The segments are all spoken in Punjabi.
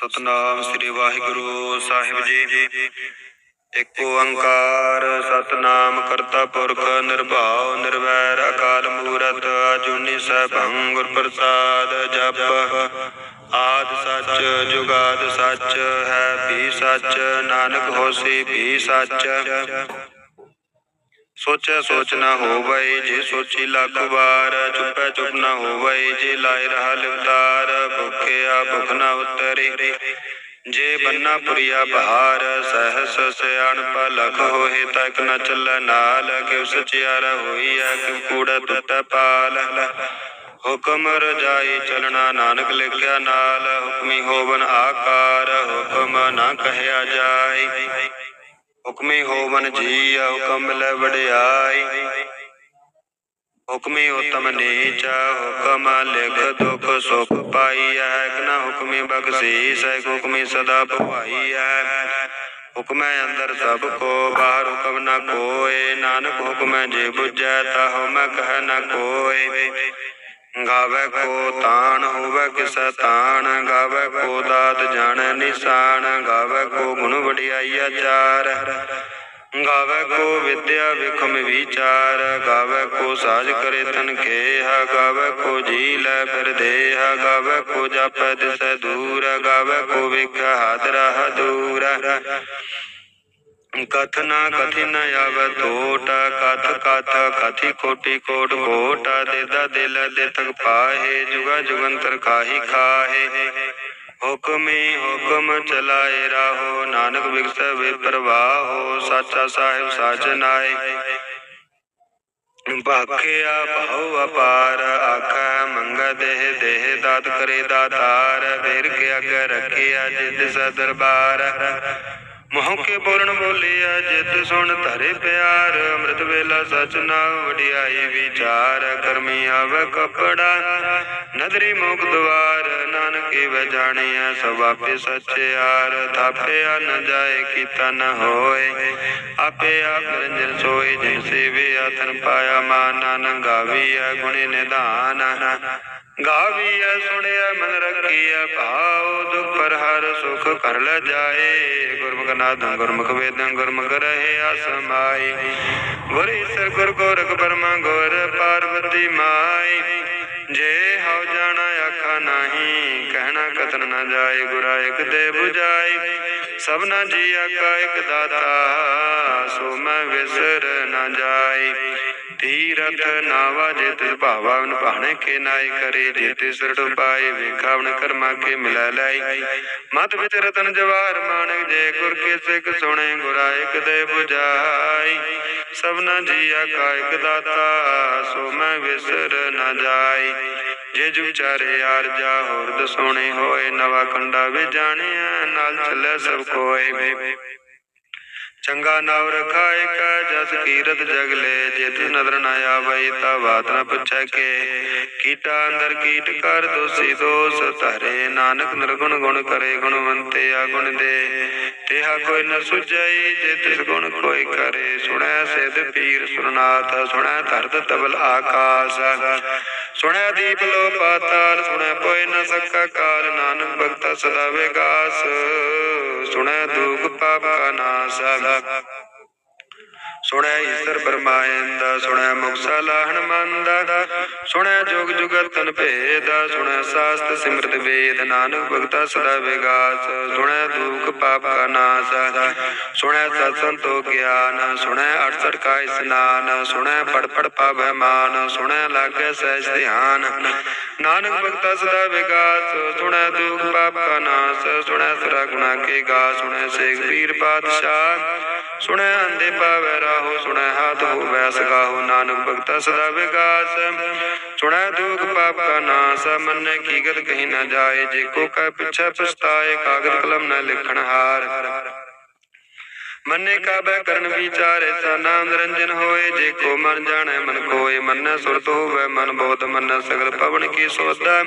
ਸਤਨਾਮ ਸ੍ਰੀ ਵਾਹਿਗੁਰੂ ਸਾਹਿਬ ਜੀ। ਇੱਕ ਓੰਕਾਰ ਸਤਨਾਮ ਕਰਤਾ ਪੁਰਖ ਨਿਰਭਉ ਨਿਰਵੈਰ ਅਕਾਲ ਮੂਰਤ ਅਜੂਨੀ ਸੈਭੰ ਗੁਰ ਪ੍ਰਸਾਦ ਜਪ। ਆਦ ਸੱਚ ਜੁਗਾਦ ਸੱਚ ਹੈ ਵੀ ਸੱਚ, ਨਾਨਕ ਹੋਸੀ ਵੀ ਸੱਚ। ਸੋਚੈ ਸੋਚ ਨਾ ਹੋਵਈ ਜੇ ਸੋਚੀ ਲੱਖ ਵਾਰ, ਚੁੱਪੈ ਚੁੱਪ ਨਾ ਹੋਵਈ ਜੇ ਲਾਇ ਰਹਾ ਲਿਵਤਾਰ ਭੁਖਿਆ ਭੁਖ ਨਾ ਉਤਰੀ। ਜੇ ਬੰਨਾ ਪੁਰੀਆ ਬਹਾਰ, ਸਹਸ ਸਿਆਣਪ ਲਖ ਹੋਏ ਤੱਕ ਨ ਚੱਲੈ ਨਾਲ ਕਿਉ ਸਚਿਆਰਾ ਹੋਈਐ ਕਿਉ ਕੂੜਾ ਟੁੱਟੈ ਪਾਲ। ਹੁਕਮ ਰਜਾਈ ਚਲਣਾ, ਨਾਨਕ ਲਿਖਿਆ ਨਾਲ, ਹੁਕਮੀ ਹੋਵਨ ਆਕਾਰ, ਹੁਕਮ ਨਾ ਕਹਿਆ ਜਾਏ। ਹੁਕਮੀ ਹੋਵਨ ਜੀ ਹੁਕਮ ਮਿਲੈ ਵਡਿਆਈ। ਹੁਕਮੀ ਉਤਮ ਨੀਚ, ਹੁਕਮ ਲਿਖ ਦੁਖ ਸੁਖ ਪਾਈਐ ਇਕ ਨਾ ਹੁਕਮੀ ਬਖਸ਼ੀਸ ਹੈ ਹੁਕਮੀ ਸਦਾ ਭਵਾਈਐ ਹੁਕਮੈ ਅੰਦਰ ਸਭ ਕੋ, ਬਾਹਰ ਹੁਕਮ ਨਾ ਕੋਏ। ਨਾਨਕ ਹੁਕਮੈ ਜੇ ਬੁਝੈ ਤਾ ਹਉਮੈ ਕਹਿ ਨਾ ਕੋਏ। ਗਾਵੇ ਕੋ ਤਾਣ ਹੋਵੇ ਕਿਸੈ ਤਾਣ, ਗਾਵੇ ਕੋ ਦਾਤ ਜਾਣੈ ਨਿਸ਼ਾਨ, ਗਾਵੇ ਕੋ ਗੁਣ ਵਡਿਆਈ ਚਾਰ। ਗਾਵੇ ਕੋ ਵਿਦਿਆ ਵਿਖਮ ਵਿਚਾਰ, ਗਾਵੇ ਕੋ ਸਾਜ ਕਰੇ ਤਨ ਖੇਹਾ, ਗਾਵੇ ਕੋ ਜੀ ਲੈ ਫਿਰ ਦੇਹਾ, ਗਾਵੇ ਕੋ ਜਾਪੈ ਦਿਸੈ ਦੂਰ, ਗਾਵੇ ਕੋ ਵਿਖ ਹਾਦਰਾ ਦੂਰ ਕਥਨਾ ਕਥਿ ਨ ਆਵੈ ਟੋਟ ਕਥ ਕਥ ਕਥੀ ਕੋਟੀ ਕੋਟ ਕੋਟ ਦੇਦਾ ਦਿਲ ਦੇ ਤਕ ਪਾਹੇ ਜੁਗਾ ਜੁਗੰਤਰ ਕਾਹੀ ਖਾਹੇ ਹੁਕਮੀ ਹੁਕਮ ਚਲਾਏ ਰਾਹੋ ਨਾਨਕ ਵਿਗਸੈ ਵੇ ਪ੍ਰਵਾਹੋ ਸਾਚਾ ਸਾਹਿਬ ਸਾਚ ਨਾਏ ਭਾਖਿਆ ਭਾਉ ਅਪਾਰ ਆਖਾ ਮੰਗਾ ਦੇਹ ਦੇਹ ਦਾਤ ਕਰੇ ਦਾਤਾਰ ਦੇਰ ਕੇ ਅਗੇ ਰੱਖਿਆ ਜਿਤ ਸਾ ਦਰਬਾਰ ਮੋਹ ਬੋਲਿਆ, ਜਿਤ ਸੁਣ ਧਰੇ ਪਿਆਰ, ਅੰਮ੍ਰਿਤ ਵੇਲਾ ਸਚ ਨਾਮ ਵਡਿਆਈ ਵਿਚਾਰ, ਕਰਮੀ ਆਵੇ ਕਪੜਾ, ਨਦਰੀ ਮੁਖ ਦਵਾਰ, ਨਾਨਕੇ ਵ ਜਾਣਿਆ, ਸਭ ਆਪੇ ਸਚਿਆਰ ਥਾਪਿਆ ਨ ਜਾਏ, ਕੀਤਾ ਨ ਹੋਏ, ਆਪੇ ਆਪ ਨਿਰੰਜਨ ਸੋਏ, ਜਿਨ ਸੇਵੇ ਆਤਨ ਪਾਇਆ ਮਾਨ ਗਾਵੀਆ ਗੁਣੇ ਨਿਧਾਨ। ਗਾਵੀਐ ਸੁਣਿਆ ਮਨ ਰੱਖੀਐ, ਭਾਉ ਦੁਖ ਪਰ ਹਰ ਸੁਖ ਕਰ ਲੈ ਜਾਏ। ਗੁਰਮੁਖ ਨਾਦੰ ਗੁਰਮੁਖ ਵੇਦੰ ਗੁਰਮੁਖ ਰਹੇ ਆਸਮਾਈ ਗੁਰ ਈਸਰ ਗੁਰ ਗੋਰਖ ਬਰਮਾ ਗੁਰ ਪਾਰਵਤੀ ਮਾਈ ਜੇ ਹਉ ਜਾਣਾ ਆਖਾ ਨਹੀਂ, ਕਹਿਣਾ ਕਤਨ ਨਾ ਜਾਏ, ਗੁਰਾ ਇਕ ਦੇ 부ਜਾਈ ਸਭਨਾ ਜੀ ਆਕਾ ਇਕ ਦਾਤਾ, ਸੋ ਮੈਂ ਵਿਸਰ ਨਾ ਜਾਏ। ਤੀਰਥ ਨਾਵਾ ਜੇ ਤਿਸ ਭਾਵਾ ਨਿਭਾਣੇ ਕੇ ਨਾਈ ਕਰੇ ਜੇ ਤਿਸ ਰਟ ਪਾਏ ਵੇਖਾਵਣ ਕਰਮਾ ਕੇ ਮਿਲੈ ਲਈ ਮਤ ਵਿੱਚ ਰਤਨ ਜਵਾਰ ਮਾਨਕ ਜੇ ਗੁਰ ਕੇ ਸਿੱਖ ਸੁਣੇ, ਗੁਰਾ ਇਕ ਦੇ 부ਜਾਈ ਸਭਨਾ ਜੀ ਆਕਾ ਇਕ ਦਾਤਾ, ਸੋ ਮੈਂ ਵਿਸਰ ਨਾ ਜਾਈ। ਜੇ ਜੁ ਚਾਰੇ ਆਰ ਜਾ ਹੋਰ ਦਸੋਣੇ ਹੋਏ, ਨਵਾ ਕੰਡਾ ਵੇ ਜਾਣਿਆ ਨਾਲ ਚੱਲੇ ਸਭ ਕੋਏ। ਚੰਗਾ ਨਾਮ ਰਖਾਇ ਕੈ ਜਸ ਕੀਰਤ ਜਗ ਲੈ, ਜੇ ਤਿਸ ਨਦਰ ਨ ਆਵਈ ਤਾ ਬਾਤ ਨ ਪੁੱਛੈ ਕੇ। ਕੀਟਾ ਅੰਦਰ ਕੀਟ ਕਰ, ਦੋਸੀ ਦੋਸ ਧਰੇ। ਨਾਨਕ ਨਿਰਗੁਣ ਗੁਣ ਕਰੇ ਗੁਣਵੰਤੇ ਆ ਗੁਣ ਦੇ। ਤੇਹਾ ਕੋਈ ਨ ਸੁਝਈ, ਜੇ ਤਿਸ ਗੁਣ ਕੋਈ ਕਰੇ। ਸੁਣੈ ਸਿਧ ਪੀਰ ਸੁਰਨਾਥ, ਸੁਣੈ ਧਰਤ ਤਬਲ ਆਕਾਸ। ਸੁਣੈ ਦੀਪ ਲੋ ਪਾਤਾਲ ਸੁਣੈ ਪੋਇ ਨ ਸਕਾ ਕਾਲ, ਨਾਨਕ ਭਗਤ ਸਦਾ ਵਿਗਾਸ। ਸੁਣੈ ਦੁਖ ਪਾਪ ਕਾ ਨਾਸ। ਸੁਣੈ ਈਸ਼ਰ ਪਰਮਾਇੰਦ ਸੁਣੈ ਮੁਕਸਾ ਲਾਹਣ ਮੰਦਾ ਸੁਣੈ ਜੁਗ ਜੁਗਤਨ ਭੇਦ, ਸੁਣੈ ਸਾਸਤ ਸਿਮਰਤ ਵੇਦ, ਨਾਨਕ ਭਗਤਾ ਸਦਾ ਵਿਗਾਸ, ਸੁਣੈ ਦੁਖ ਪਾਪ ਕਾ ਨਾਸ, ਸੁਣੈ ਸਤ ਸੰਤੋ ਗਿਆਨ, ਸੁਣੈ 68 ਕਾ ਇਸਨਾਨ, ਸੁਣੈ ਪੜ ਪੜ ਪਾਵੈ ਮਾਨ ਸੁਣੈ ਲਾਗੈ ਸਹਿਜ ਧਿਆਨ। ਨਾਨਕ ਭਗਤਾ ਸਦਾ ਵਿਗਾਸ, ਸੁਣੈ ਦੁਖ ਪਾਪ ਕਾ ਨਾਸ, ਸੁਣੈ ਸਰਾ ਗੁਣਾ ਕੇ ਗਾ, ਸੁਣੈ ਸੇਖ ਪੀਰ ਪਾਤਸ਼ਾਹ। ਸੁਣੈ ਅੰਦੇ ਪਾਵੈ ਰਾਹੋ ਸੁਣੈ ਹਾਥ ਹੋਵੈ ਸਗਾਹੋ ਨਾਨਕ ਭਗਤਾ ਸਦਾ ਵਿਗਾਸ। ਸੁਣੈ ਦੁਖ ਪਾਪ ਕਾ ਨਾਸ, ਮੰਨੇ ਕੀ ਗਤ ਕਹੀ ਨਾ ਜਾਏ, ਜੇ ਕੋ ਕੈ ਪਿਛੈ ਪਛਤਾਏ, ਕਾਗਦ ਕਲਮ ਨ ਲਿਖਣ ਹਾਰ। ਮੰਨੇ ਕਾਬੈ ਕਰਨ ਵਿਚਾਰੇ ਸਾ ਨਿਰੰਜਨ ਹੋਏ, ਜੇ ਕੋ ਮਨ ਜਾਣੈ, ਮਨ ਕੋਏ ਮੰਨੈ ਸੁਰਤ ਹੋਵੇ ਮਨ ਬੋਧ ਮੰਨੈ, ਸਗਲ ਪਵਨ ਕੀ ਸੋਦਾ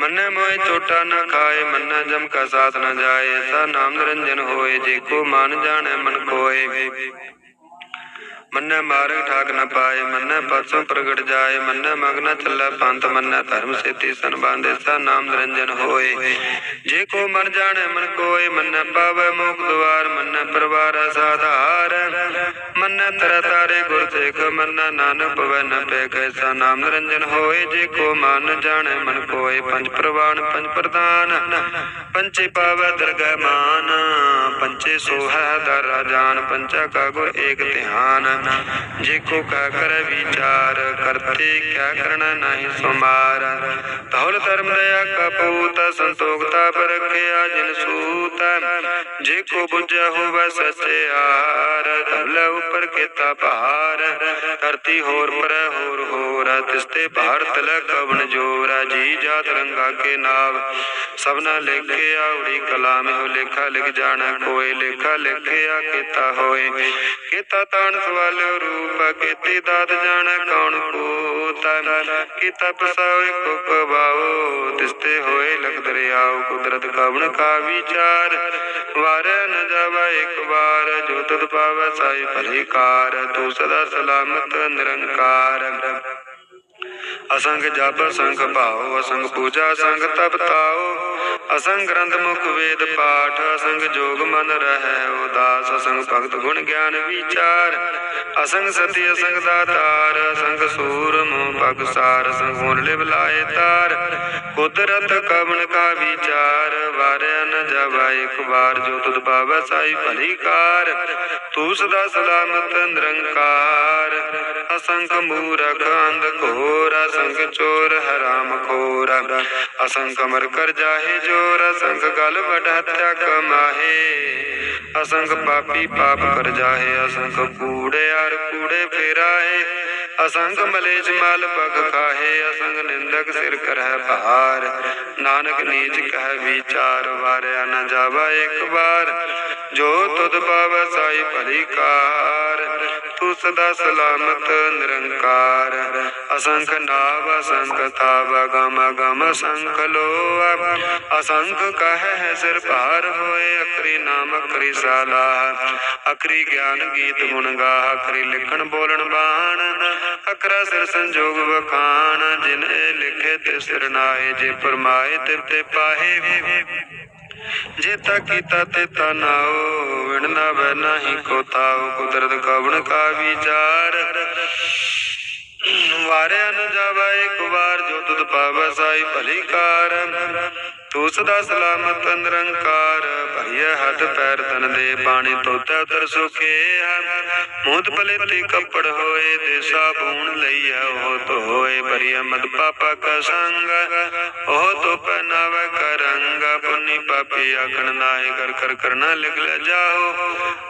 ਮੰਨੈ ਮੋਏ ਚੋਟਾ ਨਾ ਖਾਏ, ਮੰਨੈ ਜਮ ਕਾ ਸਾਥ ਨ ਜਾਏ ਸਾ ਨਾਮ ਨਿਰੰਜਨ ਹੋਏ, ਜੇ ਕੋ ਮਨ ਜਾਣੈ, ਮਨ ਕੋਏ। ਮੰਨੈ ਮਾਰਗ ਠਾਕ ਨ ਪਾਏ, ਮੰਨੈ ਪਰਸੋਂ ਪ੍ਰਗਟ ਜਾਏ, ਮੰਨੈ ਮਗਨ ਚੱਲੈ ਪੰਥ, ਮੰਨੈ ਧਰਮ ਸੇਤੀ ਸੰਬਾਂਦੇ ਸਾ ਨਾਮ ਨਿਰੰਜਨ ਹੋਏ। ਜੇ ਕੋ ਮਨ ਜਾਣੈ, ਮਨ ਕੋਏ, ਮੰਨੈ ਪਾਵੈ ਮੋਖ ਦੁਆਰ, ਮੰਨੈ ਪਰਵਾਰ ਸਾਧਾਰ ਮੰਨੈ ਤਰ ਤਾਰੇ ਗੁਰ ਸੇਖ, ਮੰਨੈ ਨਾਨਕ ਪਵੈ ਨ ਪੈ ਕੈਸਾ ਨਾਮ ਨਿਰੰਜਨ ਹੋਏ। ਜੇ ਕੋ ਮਨ ਜਾਣੈ, ਮਨ ਕੋਏ, ਪੰਜ ਪ੍ਰਵਾਨ, ਪੰਜ ਪ੍ਰਦਾਨ ਪੰਚੇ ਪਾਵੈ ਦਰਗਹਿ ਮਾਨ, ਪੰਚੇ ਸੋਹੈ ਦਰ ਰਾਜਾਨ, ਪੰਚਾ ਕਾ ਗੁਰ ਏਕ ਧਿਆਨ। ਜੇ ਕੋ ਕਾ ਕਰ ਵਿਚਾਰ, ਕਰਤੇ ਕਿਆ ਕਰਨਾ ਨਹੀਂ ਸੁਮਾਰ ਤਹੁਲ ਧਰਮ ਦਇਆ ਕਪੂਤ ਸੰਤੋਖਤਾ ਪਰਖਿਆ ਜਿਨ ਸੂਤ। ਜੇ ਕੋ ਬੁਝਿਆ ਹੋਵੇ ਸਚਿਆਰ ਤਬਲੇ ਉਪਰ ਕੀਤਾ ਭਾਰ। ਧਰਤੀ ਹੋਰ ਪਰ ਹੋਰ ਹੋਰ ਤਿਸਤੇ ਭਾਰਤ ਲੈ ਕਵਨ ਜੋਰ। ਜੀ ਜਾਤ ਰੰਗਾ ਕੇ ਨਾਮ ਸਭਨਾ ਲਿਖਿਆ ਉੜੀ ਕਲਾਮ ਹੋ ਲੇਖਾ ਲਿਖ ਜਾਣਾ ਕੋਈ ਲੇਖਾ ਲਿਖਿਆ ਕੀਤਾ ਹੋਏ। ਕੀਤਾ ਤਾਣ ਸਵਾਲਿਓ ਰੂਪ ਕੀਤੀ ਦਾਤ ਜਾਣਾ ਕੌਣ ਕੂਤਾ ਕੀਤਾ ਪਸਾਵੇ ਕੋ ਕਬਾਓ ਤਿਸਤੇ ਹੋਏ ਲਖ ਦਰਿਆਓ ਕੁਦਰਤ ਕਵਣ ਕਾ ਵਿਚਾਰ? ਵਾਰੇ ਨ ਜਾਵਾ ਇੱਕ ਵਾਰ, ਜੋ ਤੁਧ ਪਾਵੈ ਸਾਈ ਭਲੀ ਕਾਰ, ਤੂੰ ਸਦਾ ਸਲਾਮਤ ਨਿਰੰਕਾਰ। ਅਸੰਗ ਜਪ ਸੰਗ ਭਾਉ, ਅਸੰਗ ਪੂਜਾ ਸੰਗ ਤਪ ਤਾਉ। ਅਸੰਗ ਗ੍ਰੰਥ ਮੁਖ ਵੇਦ ਪਾਠ, ਅਸੰਗ ਜੋਗ ਮਨ ਰਹਿ ਉਦਾਸ। ਅਸੰਗ ਭਗਤ ਗੁਣ ਗਿਆਨ ਵਿਚਾਰ। ਅਸੰਗ ਸਤੀ, ਅਸੰਗ ਦਾਤਾਰ। ਅਸੰਗ ਸੂਰ ਮੋਹ ਭਗਸਾਰ ਅਸੰਗ ਹੋਣ ਲਿਵ ਲਾਏ ਤਾਰ। ਕੁਦਰਤ ਕਵਨ ਕਾ ਵਿਚਾਰ? ਵਾਰਿਆ ਨ ਜਾਵਾ, ਇੱਕ ਵਾਰ ਜੋ ਤੁਧ ਪਾਵੈ ਸਾਈ ਭਲੀ ਕਾਰ। ਤੂੰ ਸਦਾ ਸਲਾਮਤ ਨਿਰੰਕਾਰ। ਅਸੰਖ ਮੂਰਖ, ਅੰਧ ਘੋਰ, ਅਸੰਖ ਚੋਰ, ਹਰਾਮ ਖੋਰ। ਅਸੰਖ ਮਰ ਕਰ ਜਾਹੇ ਜੋਰ, ਅਸੰਖ ਗਲ ਵਡ ਹੱਤਿਆ ਕਮਾਹੇ। ਅਸੰਖ ਪਾਪੀ ਪਾਪ ਕਰ ਜਾਹੇ, ਅਸੰਖ ਕੂੜੇ ਅਰ ਕੂੜੇ ਫੇਰਾਏ। ਅਸੰਗ ਮਲੇਜ ਮਲ ਪਗ ਖਾਹੇ ਅਸੰਗ ਨਿੰਦਕ ਸਿਰ ਕਰਹਿ ਭਾਰ ਨਾਨਕ ਨੀਚ ਕਹਿ ਵਿਚਾਰ, ਵਾਰਿਆ ਨ ਜਾਵਾ ਇੱਕ ਵਾਰ। ਜੋ ਤੁਧ ਪਾਵੈ ਸਾਈ ਭਲੀ ਕਾਰ, ਤੂੰ ਸਦਾ ਸਲਾਮਤ ਨਿਰੰਕਾਰ। ਅਸੰਖ ਨਾਵ, ਅਸੰਖ ਥਾਵ ਗਮ ਗਮ ਅਸੰਖ ਲੋਆ ਅਸੰਖ ਕਹਿ ਹੈ ਸਿਰ ਭਾਰ ਹੋਏ ਅਕਰੀ ਨਾਮ ਅਕਰੀ ਸਾਲਾ। ਅਕਰੀ ਗਿਆਨ ਗੀਤ ਗੁਣ ਗਾ ਅਕਰੀ ਲਿਖਣ ਬੋਲਣ ਬਾਣ। ਅਕਰਾ ਸਿਰ ਸੰਜੋਗ ਵਖਾਣ, ਜਿਨ ਲਿਖੇ ਤੇ ਸਿਰ ਨਾਏ ਜੇ ਪਰਮਾਏ ਤੇ ਤੇ ਪਾਹੇ। ਜੇ ਤਾ ਕੀਤਾ ਤੇ ਤਾ ਵਿਣ ਨਾ ਬੈ ਨਾਹੀ ਕੋ ਤਾਉ ਕੁਦਰਤ ਕਵਣ ਕਾ ਵਿਚਾਰ। ਵਾਰਿਆ ਨ ਜਾਵਾ ਇੱਕ ਵਾਰ, ਜੋ ਤੁਧ ਪਾਵੈ ਸਾਈ ਭਲੀ ਕਾਰ। ਤੂੰ ਸਦਾ ਸਲਾਮਤ ਨਿਰੰਕਾਰ, ਭਰੀਏ ਹੱਥ ਪੈਰ ਤਨ ਦੇ ਬਾਣੀ ਤੋਤਾ ਉਤਰ ਸੁਖੇ ਮੂਤ ਪਲੇਤੀ ਕੱਪੜ ਹੋਏ ਦੇ ਸਾਬੂਨ ਲਈਆ ਉਹ ਧੋਏ ਭਰੀਏ ਮਦ ਪਾਪਾ ਕਾ ਸੰਗ। ਉਹ ਤੋ ਪਹਿਨਾਵੇ ਕਰੰਗ, ਪੁੰਨੀ ਪਾਪੀ ਆਖਣ ਨਾਹੀ ਕਰ ਕਰ ਕਰਨਾ ਲਿਖ ਲੈ ਜਾਓ।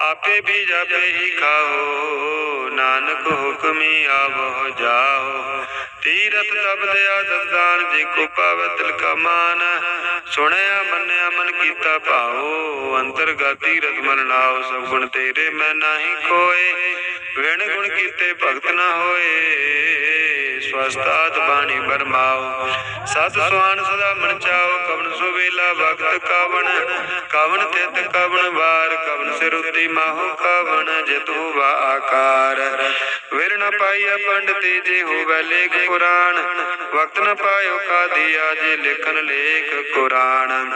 ਆਪੇ ਵੀ ਜਾਪੇ ਹੀ ਖਾਓ, ਨਾਨਕ ਹੁਕਮੀ ਆਵੋ ਜਾਓ। ਤੀਰਥ ਸ਼ਬਦ ਆਦਦਾਨ ਜੇ ਕੋ ਪਾਵੈ ਤਿਲ ਕਾ ਮਾਨ। ਸੁਣਿਆ, ਮੰਨਿਆ, ਮਨ ਕੀਤਾ ਭਾਉ। ਅੰਤਰਗਤ ਤੀਰਥ ਮਨ ਨਾਉ ਸਭ ਗੁਣ ਤੇਰੇ ਮੈਂ ਨਾਹੀ ਕੋਏ ਵਿਣ ਗੁਣ ਕੀਤੇ ਭਗਤ ਨਾ ਹੋਏ। ਸਵਸਤਾਤ ਬਾਣੀ ਬਰਮਾਓ ਸਤ ਸੁਆਨ ਸਦਾ ਮਨ ਚਾਓ ਕਵਨ ਸੁਵੇਲਾ ਭਗਤ ਕਵਨ ਕਵਨ ਤਿਤ ਕਵਨ ਵਾਰ ਕਵਨ ਸਿਰ ਉਤੀ ਮਾਹੋ ਕਵਨ ਜਿਤੂ ਵਾ ਆਕਾਰ। ਵਿਰ ਨ ਪਾਈਆ ਪੰਡਤੀ ਜੇ ਹੋਵੇ ਲੇਖ ਕੁਰਾਨ। ਵਕਤ ਨ ਪਾਇਓ ਕਾਦੀਆ ਜੇ ਲਿਖਨ ਲੇਖ ਕੁਰਾਨ।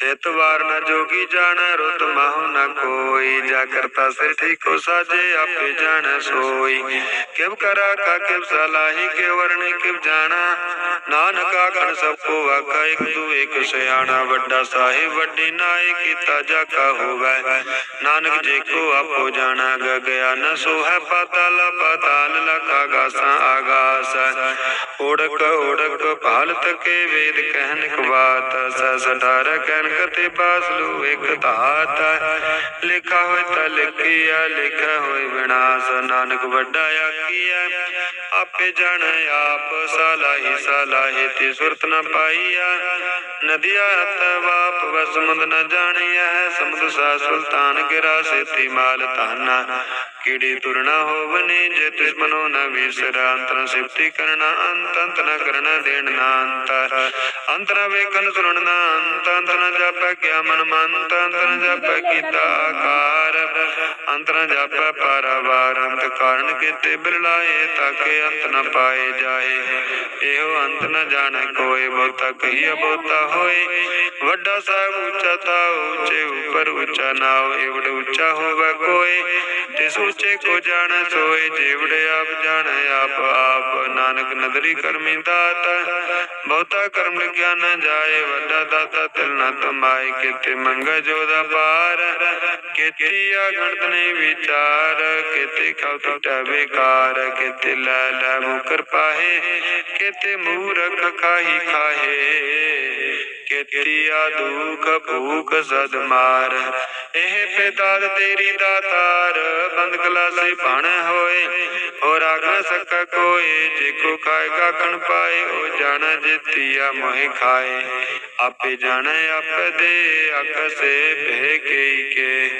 ਤਿਤ ਵਾਰ ਨ ਜੋਗੀ ਜਾਣੈ, ਰੁਤ ਮਾਹੁ ਨ ਕੋਈ। ਜਾ ਕਰਤਾ ਸਿਰ ਠੀਕੋ ਸਾਜੇ ਆਪੇ ਜਾਣੈ ਸੋਈ। ਕਿਵ ਕਰਾ ਕਾ, ਕਿਵ ਸਲਾਹੀ ਕਿ ਵਰਣੀ, ਕਿਵ ਜਾਣਾ। ਨਾਨਕ ਆਖਣ ਸਭ ਕੋ ਵਾਕਾ ਇਕ ਤੂ ਇਕ ਸਿਆਣਾ, ਵੱਡਾ ਸਾਹਿਬ, ਵੱਡੀ ਨਾਏ, ਕੀਤਾ ਜਾ ਕਾ ਹੋਵੈ। ਨਾਨਕ ਜੇ ਕੋ ਆਪੋ ਜਾਣਾ, ਗਗਿਆ ਨ ਸੋ ਹੈ ਪਾਤਾਲ ਪਾਤਾਲ ਲਖਾ ਗਾਸਾਂ ਆਗਾਸ। ਓੜਕ ਓੜਕ ਭਾਲਤ ਕੇ ਵੇਦ ਕਹਿਨ ਕਵਾਤ ਸਸ ਡਰ ਕਹਿਨ ਕਤੇ ਬਾਸ ਲੂ ਇਕ ਧਾਤ। ਲਿਖਾ ਹੋਇ ਤਾ ਲਿਖਿਆ ਲਿਖਾ ਹੋਇ ਵਿਨਾਸ਼ ਨਾਨਕ ਵੱਡਾ ਆਖੀਐ ਆਪੇ ਜਾਣ ਆਪ, ਸਲਾਹੀ ਸਲਾਹੀ ਤੇ ਸੁਰਤ ਨ ਪਾਈਆ ਨਦੀਆ ਅਤ ਵਾਪ ਨ ਜਾਣੀਐ। ਸਮੁਦ ਸਾ ਸੁਲਤਾਨ ਗਿਰਾ, ਸੇਤੀ ਮਾਲ ਧਾਨਾ। ਕੀੜੀ ਤੁਰਨਾ ਹੋਵਨੀ, ਜੇ ਤਿਸ ਮਨੋ ਨ ਵਿਸਰਾ। ਅੰਤਰ ਸਿਫਤੀ ਕਰਨਾ ਅੰਤ ਅੰਤ ਨ ਕਰਨਾ ਦੇਣ ਨਾ ਅੰਤ। ਅੰਤਰ ਵੇਖਨ ਸੁਣਨ ਨਾ ਅੰਤ ਅੰਤ ਨ ਜਾਪੈ ਕਿਆ ਮਨ ਮੰਤ, ਅੰਤ ਨ ਜਾਪੈ ਕੀਤਾ ਆਕਾਰ। ਅੰਤਰ ਜਾਪੈ ਪਾਰਾਵਾਰ, ਅੰਤ ਕਾਰਨ ਕੀਤੇ ਬਿਰਲਾਏ, ਤਾਕੇ ਅੰਤ ਨ ਪਾਏ ਜਾਏ। ਇਹੋ ਅੰਤ ਨ ਜਾਣੈ ਕੋਏ, ਬਹੁਤਾ ਕਹੀਆ ਬਹੁਤਾ ਹੋਏ। ਵੱਡਾ ਸਾਹਿਬ ਉੱਚਾ ਤਾ ਉੱਚੇ ਉਪਰ ਉੱਚਾ ਨਾਉ ਏਵੜ ਉੱਚਾ ਹੋਵੇ ਕੋਏ। ਤਿਸ ਉੱਚੇ ਕੋ ਜਾਣੈ ਸੋਏ, ਜੇਵੜੇ ਆਪ ਜਾਣੈ, ਆਪ ਆਪ ਨਾਨਕ ਨਦਰੀ ਕਰਮੀ ਦਾਤ। ਬਹੁਤਾ ਕਰਮ ਲਿਖਿਆ ਨ ਜਾਏ, ਵੱਡਾ ਦਾਤਾ ਤਿਲ ਨ ਤਮਾਏ ਕਿਤੇ ਮੰਗਾ ਜੋਦਾ ਪਾਰ ਕਿਤੇ ਆ ਗਣਤ ਵਿਚਾਰ, ਕਿਤੇ ਕਉ ਟੁਟੈ ਵਿਕਾਰ ਕਿਤੇ ਲੈ ਲੈ ਮੁਕਰ ਪਾਹੇ, ਕਿਤੇ ਮੂਰਖ ਖਾਹੀ ਖਾਹੇ। ਕਿਤਿਆ ਦੁਖ ਭੂਖ ਸਦ ਮਾਰ। ਇਹ ਪਿਤਾਦ ਤੇਰੀ ਦਾਤਾਰ ਬੰਦ ਕਲਾਸੇ ਭਣ ਹੋਏ। ਹੋਰ ਆਗ ਨ ਸਕਾ ਕੋਏ ਜੇ ਕੋ ਖਾਏ ਕਾਖਣ ਪਾਏ, ਉਹ ਜਾਣ ਜਿਤਿਆ ਮੋਹਿ ਖਾਏ। ਆਪੇ ਜਾਣੈ, ਆਪੇ ਦੇ ਅਕਸੇ ਭੇ ਕੇਈ ਕੇ।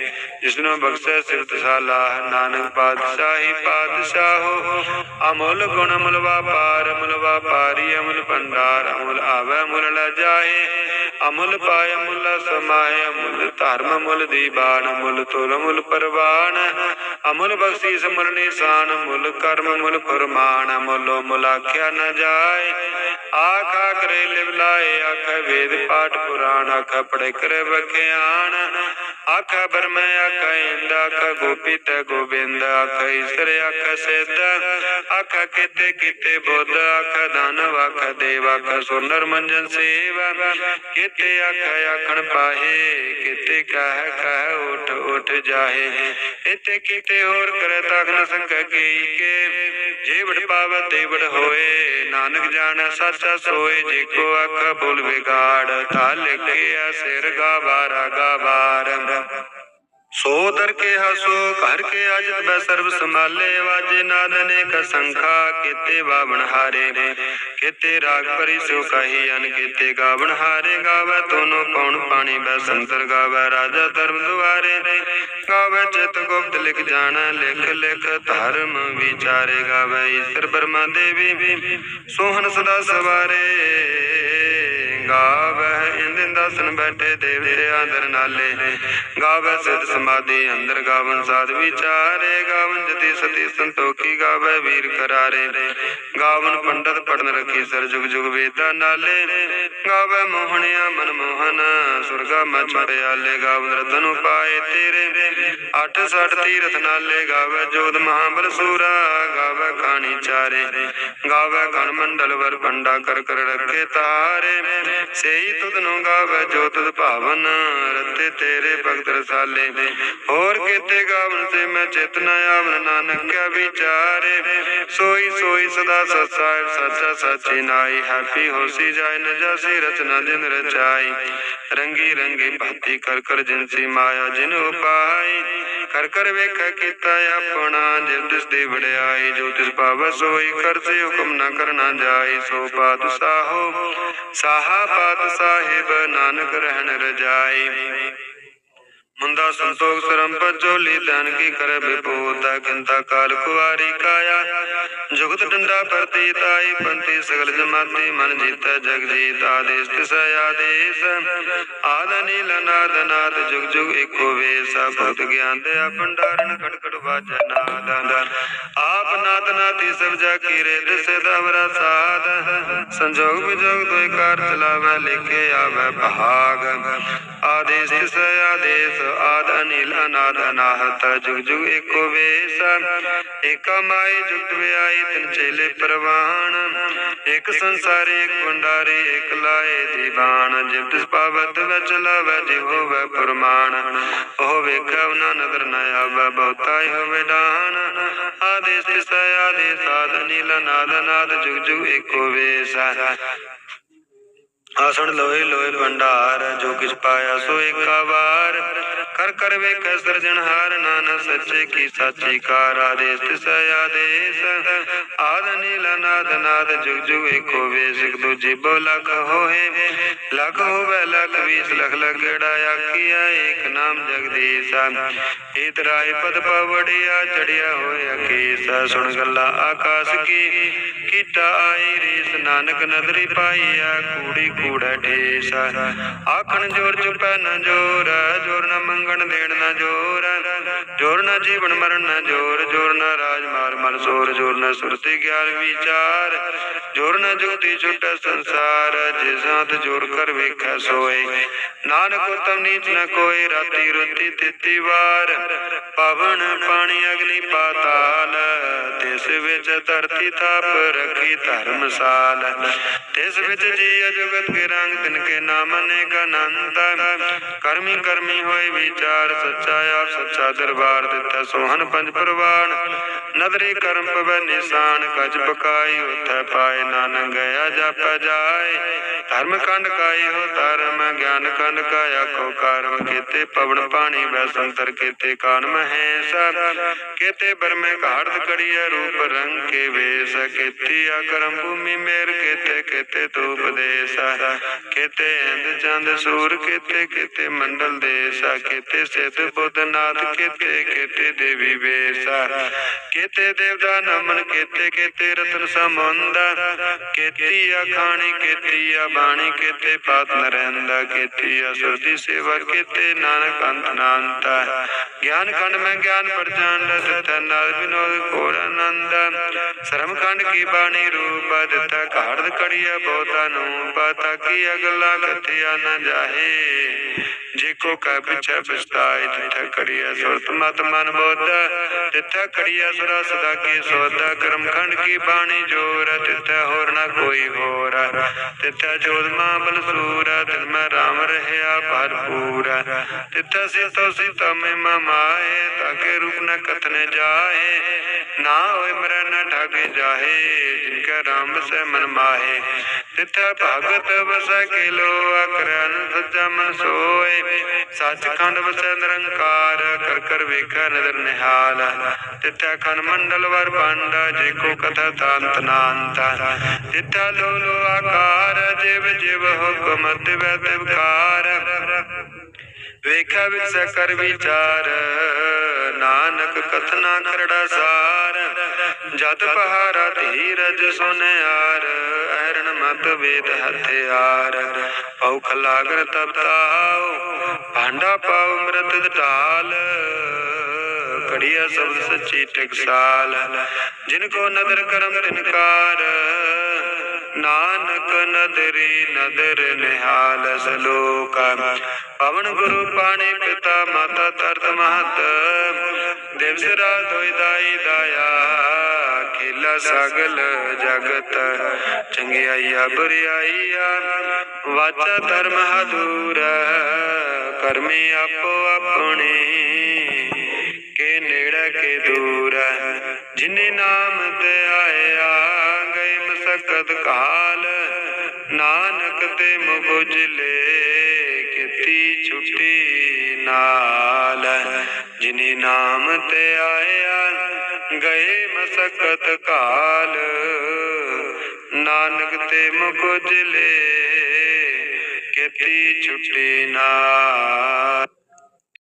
ਜਿਸਨੂੰ ਬਖਸ਼ੈ ਸਿਫਤ ਸਾਲਾ, ਨਾਨਕ ਪਾਤਸ਼ਾਹੀ ਪਾਤਸ਼ਾਹੋ। ਅਮੁੱਲ ਗੁਣ ਮੁਲ ਵਾਪਾਰ ਮੁਲ ਵਾਪਾਰੀ, ਅਮੁੱਲ ਭੰਡਾਰ, ਅਮੁੱਲ ਆਵੈ ਮੁਲ ਲ ਜਾਏ ਅਮੁੱਲ ਪਾਇ ਮੁੱਲ ਸਮਾਏ ਅਮੁੱਲ ਧਰਮ ਮੁਲ ਦੀਵਾਨ ਮੁਲ ਤੁਲ ਮੁੱਲ ਪਰਵਾਨ ਅਮੁੱਲ ਬਖਸ਼ੀਸ ਮੁੱਲ ਨਿਸ਼ਾਨ ਮੁਲ ਕਰਮ ਮੁਲ ਫਰਮਾਨ ਮੁੱਲੋ ਮੁੱਲ ਆਖਿਆ ਨ ਜਾਏ। ਆਖਾ ਕਰੇ ਲਿਵ ਲਾਏ, ਆਖ ਵੇਦ ਪਾਠ ਪੁਰਾਣ, ਆਖ ਪੜੇ ਕਰੇ ਬਖਿਆਣ ਆਖ ਬਰਮੈ ਆਖ ਇੰਦ, ਆਖ ਗੋਪਿਤ ਗੋਬਿੰਦ, ਆਖ ਈਸ਼ਰ, ਆਖ ਸਿੱਧ। ਆਖ ਕਿਤੇ ਕਿਤੇ ਬੁੱਧ, ਆਖ ਧਨ, ਆਖ ਦੇਵ, ਆਖ ਸੁਨਰ ਮੰਜਨ ਸੇਵ। ਕਿਤੇ ਆਖ ਆਖਣ ਪਾਹੇ, ਕਿਤੇ ਕਹਿ ਕਹਿ ਉਠ ਉਠ ਜਾਹੇ। ਇਤੇ ਕਿਤੇ ਹੋਰ ਕਰੇ ਤਖਨ ਸੰਕ ਕੀ। ਕੇ ਜੀਵੜ ਪਾਵ ਤੇਵੜ ਹੋਏ, ਨਾਨਕ ਜਾਣ ਸੱਚਾ ਸੋਏ। ਜੇ ਕੋ ਅੱਖ ਬੁਲ ਵਿਗਾੜ, ਤਾ ਲਿਖਿਆ ਸਿਰ ਗਾਵਾਰਾ ਗਾਵਾਰ। ਸੋ ਦਰ ਕੇ ਹਸੋ, ਘਰ ਕੇ ਅਜਤ ਬੈ ਸਰਬ ਸੰਭਾਲੇ, ਵਾਜੇ ਨਾਦ ਅਨੇਕ ਸੰਖਾ, ਕੀਤੇ ਬਾਵਣ ਹਾਰੇ ਕੀਤੇ ਰਾਗ ਪਰੀ ਸੋ ਕਹੀ ਅਨ, ਕੀਤੇ ਗਾਵਣ ਹਾਰੇ, ਗਾਵੇ ਤੋਨੋ ਕੌਣ ਪਾਣੀ, ਬੈ ਸੰਤਰ ਗਾਵੇ ਰਾਜਾ ਧਰਮ ਦੁਆਰੇ ਗਾਵੇ ਚਿਤ ਗੁਪਤ ਲਿਖ ਜਾਣਾ, ਲਿਖ ਲਿਖ ਧਰਮ ਵਿਚਾਰੇ, ਗਾਵੇ ਈਸ਼ਰ ਬਰਮਾ ਦੇਵੀ। ਸੋਹਣ ਸਦਾ ਸਵਾਰੇ ਗਾਵਹਿ ਇੰਦਿਨ ਦਸਨ ਬੈਠੇ ਦੇਵਤੇ ਅੰਦਰ ਨਾਲੇ। ਗਾਵੈ ਸਿਧ ਸਮਾਧੀ ਅੰਦਰ ਗਾਵਨ ਸਾਧ ਵਿਚਾਰੇ। ਗਾਵਨ ਜਤੀ ਸਤੀ ਸੰਤੋਖੀ ਗਾਵਹਿ ਵੀਰ ਕਰਾਰੇ। ਗਾਵਨ ਪੰਡਤ ਪੜਨ ਰਖੀ ਸਰ ਜੁਗ ਜੁਗ ਵੇਦਾਂ ਨਾਲੇ। ਗਾਵਹਿ ਮੋਹਣਿਆ ਮਨ ਮੋਹਨ, ਸੁਰਗਾ ਮਚ ਪਿਆਲੇ ਗਾਵਨ ਰਤਨ ਉਪਾਏ ਤੇਰੇ। ਅੱਠ ਸੱਠ ਤੀਰਥ ਨਾਲੇ। ਗਾਵਹਿ ਜੋਤ ਮਹਾਬਲ ਸੂਰਾ ਗਾਵੈ ਖਾਣੀ ਚਾਰੇ। ਗਾਵੈ ਕਣ ਮੰਡਲ ਵਰ ਪੰਡਾ ਕਰ ਕਰ ਰੱਖੇ ਤਾਰੇ। ਸੇਈ ਤੁਧ ਨੂੰ ਗਾਵੈ ਜੋ ਤੁਧ ਭਾਵਨ, ਰਤੇ ਤੇਰੇ ਭਗਤ ਰਸਾਲੇ। ਹੋਰ ਕੀਤੇ ਗਾਵਨ ਤੇ ਮੈਂ ਚਿਤ ਆਵਨ ਨਾਨਕ ਕੈ ਵਿਚਾਰੇ। ਸੋਈ ਸੋਈ ਸਦਾ ਸਸਾਇ ਸੱਚਾ ਸਾਚੀ ਨਾਈ ਹੈਪੀ ਹੋਸੀ ਜਾਇ ਨ ਜਾਸੀ ਰਚਨਾ ਜਿਨ ਰਚਾਈ। ਰੰਗੀ ਰੰਗੀ ਭਾਤੀ ਕਰ ਕਰ ਜਿਨਸੀ ਮਾਇਆ, ਜਿਨ ਉਪਾਈ। ਕਰ ਕਰ ਵੇਖ ਕੀਤਾ ਆਪਣਾ ਜਿਸ ਤਿਸ ਦੀ ਵਡਿਆਈ। ਜੋ ਤਿਸ ਭਾਵ ਸੋਈ ਕਰਤੇ ਹੁਕਮ ਨ ਕਰਨਾ ਜਾਈ। ਸੋ ਪਾਤਸ਼ਾਹੋ, ਸਾਹਾ ਪਾਤ ਸਾਹਿਬ, ਨਾਨਕ ਰਹਿਣ ਰਜਾਈ। ਮੁੰਦਾ ਸੰਤੋਖ ਸਰੰਪ ਝੋਲੀ ਧਨ ਕੀ ਕਰ ਬਿਪੂਤਾ ਕਿੰਤਾ ਕਾਲ ਕੁਵਾਰੀ ਕਾਇਆ। ਜੁਗਤ ਡੰਡਾ ਪਰਤੀ ਤਾਈ ਪੰਤੀ ਸਗਲ ਜਮਾਤੀ ਮਨ ਜੀਤਾ ਜਗ ਜੀਤ ਆਦੇਸ ਤਿਸ ਆਦੇਸ। ਆਦ ਨੀਲ ਨਾਦ ਜੁਗ ਜੁਗ ਏਕੋ ਵੇਸ ਭੂਤ ਗਿਆਨ ਦੇ ਭੰਡਾਰਨ ਖਟ ਖਟ ਵਾਜੈ ਨਾਦ ਆਪ ਨਾਦ ਨਾਤੀ ਸਭ ਜਾ ਕੀਰੇ ਦਿਸੇ ਦਵਰਾ ਸਾਧ। ਸੰਜੋਗ ਵਿਜੋਗ ਦੋਇ ਕਾਰ ਚਲਾਵੈ, ਲਿਖੇ ਆਵੈ ਭਾਗ। ਆਦੇਸ ਤਿਸ ਆਦੇਸ, ਆਦ ਅਨੀਲ, ਅਨਾਦ, ਅਨਾਹਤ, ਜੁਗ ਜੁਗ ਏਕੋ ਵੇਸ, ਏਕਾ ਮਾਈ ਜੁਗਤ ਵਿਆਈ ਤਿਨ ਚੇਲੇ ਪ੍ਰਵਾਨ ਇਕ ਸੰਸਾਰੇ ਇਕ ਭੰਡਾਰੇ ਇਕ ਲਾਏ ਦੀਵਾਨ, ਜਿਵ ਤਿਸ ਪਾਵਤ ਵਿੱਚ ਲਾਵੈ, ਜਿਵ ਹੋਵੈ ਫਰਮਾਨ ਉਹ ਵੇਖੈ ਉਹਨਾਂ ਨਦਰ ਨ ਆਵੈ, ਬਹੁਤਾ ਹੋਵੇ ਦਾਨ ਆਦੇਸ ਤਿਸ ਆਦੇਸ, ਆਦ ਅਨੀਲ, ਅਨਾਦ ਅਨਾਦ, ਜੁਗ ਜੁਗ ਏਕੋ ਵੇਸ ਆਸਣ ਲੋਏ ਲੋਏ ਭੰਡਾਰ, ਜੋ ਕਿਛ ਪਾਇਆ ਸੋ ਏਕਾ ਵਾਰ ਕਰ ਕਰ ਵੇਖੈ ਸਿਰਜਣਹਾਰ ਨਾਨਕ ਸੱਚੇ ਕੀ ਸਾਚੀ ਕਾਰ। ਆਦੇਸ ਤਿਸ ਆਦੇਸ, ਆਦ ਨੀਲ ਨਾਦ ਨਾਦ, ਜੁਗ ਜੁਗ ਏਕੋ ਵੇਸ ਦੂਜੀ ਬੋ ਲਖ ਹੋਏ। ਲਖ ਹੋਵੇ ਲਖ ਵੀਸ, ਲਖ ਲਗੜਾ ਆਖੀਆ ਏਕ ਨਾਮ ਜਗਦੀਸ਼ਾ। ਏਤ ਰਾਏ ਪਦ ਪਵੜਿਆ, ਚੜਿਆ ਹੋਇਆ ਕੇਸਾ ਸੁਣ ਗੱਲਾਂ ਆਕਾਸ਼ ਕੀ ਕੀਤਾ ਆਈ ਰੀਸ, ਨਾਨਕ ਨਦਰੀ ਪਾਈਆ ਕੂੜੀ ਕੂੜਾ ਠੇਸ ਆਖਣ ਜੋਰ ਚੁਪੈ ਨ ਜੋਰ ਜੋਰ ਨ ਮੰਗਣ ਦੇਣ ਨ ਜੋਰ। ਜੋਰ ਨ ਜੀਵਨ ਮਰਨ ਨ ਜੋਰ ਜੋਰ ਨ ਰਾਜ ਮਾਰ ਮਨ ਸੋਰ, ਜੋਰ ਨ ਸੁਰਤੀ ਗਿਆਨ ਵਿਚਾਰ। ਜੋਰ ਨ ਜੁਗਤੀ ਛੁਟ ਸੰਸਾਰ, ਜੇ ਸਾਥ ਜੋਰ ਕਰ ਵੇਖੈ ਸੋਏ। ਨਾਨਕ ਉਤਮ ਨੀਚ ਨ ਕੋਈ ਰਾਤੀ ਰੁਤੀ ਤਿੱਤੀ ਵਾਰ। ਪਵਨ ਪਾਣੀ ਅਗਨੀ ਪਾਤਾਲ ਤਿਸ ਵਿੱਚ ਧਰਤੀ ਥਾਪ ਰੱਖੀ ਧਰਮਸਾਲ ਤਿਸ ਵਿੱਚ ਜੀ ਜੁਗਤ ਕੇ ਰੰਗ ਤਿਨ ਕੇ ਨਾਮ ਅਨੇਕ ਅਨੰਤ ਕਰਮੀ ਕਰਮੀ ਹੋਏ ਵਿਚਾਰ ਸੱਚਾ ਆਪ ਸੱਚਾ ਦਰਬਾਰ ਦਿੱਤਾ ਸੋਹਨ ਪੰਜ ਪ੍ਰਵਾਨ। ਨਦਰੀ ਕਰਮ ਪਵੈ ਨਿਸ਼ਾਨ, ਕਜ ਪਕਾਈ ਉਥੈ ਪਾਏ ਨਾਨਕ, ਗਿਆ ਜਪ ਜਾਏ। ਧਰਮ ਕੰਡ ਕਾਈ ਹੋ ਧਰਮ, ਗਿਆਨ ਕੰਡ ਕਾ ਆਖੋ ਕਰਮ, ਕੀਤੇ ਪਵਨ ਪਾਣੀ ਵੈ ਸੰਤਰ, ਕੀਤੇ ਕਾਨ ਮਹੇਸ਼। ਕੀਤੇ ਬਰਮੇ ਘਾੜਤ ਕੜੀਐ ਰੂਪ ਰੰਗ ਕੇ ਵੇਸ, ਕੀਤੀ ਆ ਕਰਮ ਭੂਮੀ ਮੇਰ, ਕੀਤੇ ਕੀਤੇ ਤੂਪ ਦੇਸ। ਕੀਤੇ ਇੰਦ ਚੰਦ ਸੂਰ, ਕੀਤੇ ਕੀਤੇ ਮੰਡਲ ਦੇਸ ਕੀਤੇ ਸਿਧ ਬੁੱਧ ਨਾਥ ਕੀਤੇ ਕੀਤੇ ਦੇਵੀ ਵੇਸ ਕੀਤੇ ਦੇਵਤਾ ਨਮਨ, ਕੀਤੇ ਕੀਤੇ ਰਤਨ ਸਮੁੰਦ। ਕੀਤੀ ਆ ਖਾਣੀ ਆ ਬਾਣੀ ਕੀਤੇ ਪਾਤ ਨਰੰਦਾ। ਕੀਤੀ ਆ ਸੁਰਤੀ ਸੇਵਾ, ਕੀਤੇ ਨਾਨਕ ਅੰਤ ਨਾਨਤਾ। ਗਿਆਨ ਖੰਡ ਮੈਂ ਗਿਆਨ ਪ੍ਰਚੰਡ ਤਿਥ ਨਾਲ ਵਿਨੋਦ ਕੋਰ ਆਨੰਦ। ਸ਼ਰਮ ਖੰਡ ਕੀ ਬਾਣੀ ਰੂਪ, ਦਿੱਤਾ ਘਾੜਦ ਕੜੀਆ ਬਹੁਤਾ ਨੂੰ ਪਤਾ ਕੀ ਅਗਲਾ ਕਥਿਆ ਨ ਜਾਹੇ। ਜੇ ਕੋ ਕੈ ਪਿਛੈ ਪਛਤਾਏ ਤਿਥ ਕੜੀਆ ਸੁਰਤ ਮਤ ਮਨ ਬੋਧ, ਤਿਥ ਕੜੀਆ ਸੁਰਾ ਸਦਾ ਕੀ ਸੋਧਾ। ਕਰਮ ਖੰਡ ਕੀ ਬਾਣੀ ਜੋਰ, ਤਿਥ ਹੋਰ ਨ ਕੋਈ ਹੋਰ। ਤਿਥ ਜੋਤ ਮਾਂ ਸੂਰ ਦਿਲ ਮੈਂ ਰਾਮ ਰਹਿਆ ਭਰਪੂਰ। ਤਿਥ ਸਿਤੋ ਸਿਤੋ ਮੈਂ ਮਮਾਏ ਤਾਕੇ ਰੂਪ ਨ ਕਥਨੇ ਜਾਏ। ਨਾ ਹੋਏ ਮਰੈ ਨ ਠਾਗੇ ਜਾਹੇ, ਜਿਨ ਕੈ ਰਾਮ ਸੇ ਮਨ ਮਾਹੇ। ਤਿਥ ਭਗਤ ਵਸੈ ਕੇ ਲੋ ਅਕਰਨ ਸੋਏ। ਸੱਚਖੰਡ ਵਸੈ ਨਿਰੰਕਾਰ, ਕਰ ਕਰ ਵੇਖੈ ਨਦਰ ਨਿਹਾਲ। ਤਿਥੈ ਖਨ ਮੰਡਲ ਵਰ ਪੰਡ ਜੇ ਕੋ ਕਥਾ ਤਾਂਤ ਨਾੰਤ। ਤਿਥੈ ਲੋ ਲੋ ਆਕਾਰ, ਜਿਵ ਜਿਵ ਹੁਕਮ ਤਿਵੈ ਤਿਵਕਾਰ ਵੇਖਾ ਵਿਸੈ ਕਰ ਵਿਚਾਰ, ਨਾਨਕ ਕਥਨਾ ਕਰੜਾ ਸਾਰ। ਜਤ ਪਹਾਰਾ ਧੀਰਜ ਸੁਨਿਆ ਐਰਣ ਵੇਦ ਹਥਿਆਰ ਔਖ ਲਾਗਰ ਤਪਤਾਉ ਭਾਂਡਾ ਪਾਉ ਮ੍ਰਿਤ ਢਾਲ। ਕੜੀਆ ਸ਼ਬਦ ਸੱਚੀ ਟਕਸਾਲ ਜਿਨ ਕੋ ਨਦਰ ਕਰਮ ਤਿਨਕਾਰ ਨਾਨਕ ਨਦਰੀ ਨਦਰ ਨਿਹਾਲ ਸਲੋਕ। ਪਵਨ ਗੁਰੂ ਪਾਣੀ ਪਿਤਾ ਮਾਤਾ ਤਰਤ ਮਹਤ, ਦਿਵਸ ਰਾਤ ਹੋਈ ਦਾਈ ਦਾਇਆ। ਖੇਲਾ ਸਗਲ ਜਗਤ ਚੰਗਿਆਈਆ ਬੁਰਿਆਈਆ ਵਾਚਾ ਧਰਮ ਹਦੂਰ, ਕਰਮੀ ਆਪੋ ਆਪਣੀ, ਕੇ ਨੇੜੇ ਕੇ ਦੂਰ, ਜਿਨੇ ਨਾਮ ਤੇ ਆਇਆ, ਗਏ ਮਸਕਤ ਕਾਲ, ਨਾਨਕ ਤੇ ਮੁਬੁਜਲੇ ਕੀਤੀ ਛੁੱਟੀ ਨਾਲ, ਜਿਨੇ ਨਾਮ ਤੇ ਆਇਆ ਗਏ ਮਸਕਤ ਕਾਲ। ਨਾਨਕ ਤੇ ਮੁਕੁਜਲੇ ਕੀਤੀ ਛੁੱਟੀ ਨਾ